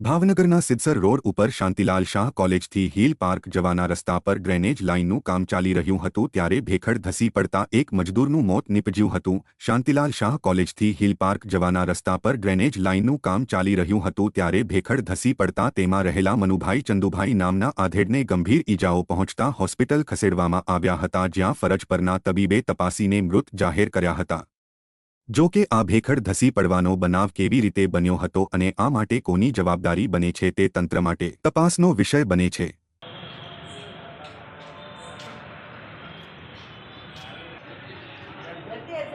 ભાવનગરના સિદ્સર રોડ ઉપર શાંતિલાલ શાહ કોલેજથી હિલ પાર્ક જવાના રસ્તા પર ડ્રેનેજ લાઇનનું કામ ચાલી રહ્યું હતું ત્યારે ભેખડ ધસી પડતા એક મજદૂરનું મોત નીપજ્યું હતું. શાંતિલાલ શાહ કોલેજથી હિલ પાર્ક જવાના રસ્તા પર ડ્રેનેજ લાઇનનું કામ ચાલી રહ્યું હતું ત્યારે ભેખડ ધસી પડતા તેમાં રહેલા મનુભાઈ ચંદુભાઈ નામના આધેડને ગંભીર ઈજાઓ પહોંચતા હોસ્પિટલ ખસેડવામાં આવ્યા હતા જ્યાં ફરજ પરના તબીબે તપાસીને મૃત જાહેર કર્યા હતા. જો કે આ ભેખડ ધસી પડવાનો બનાવ કેવી રીતે બન્યો હતો અને આ માટે કોની જવાબદારી બને છે તે તંત્ર માટે તપાસનો વિષય બને છે. Gracias,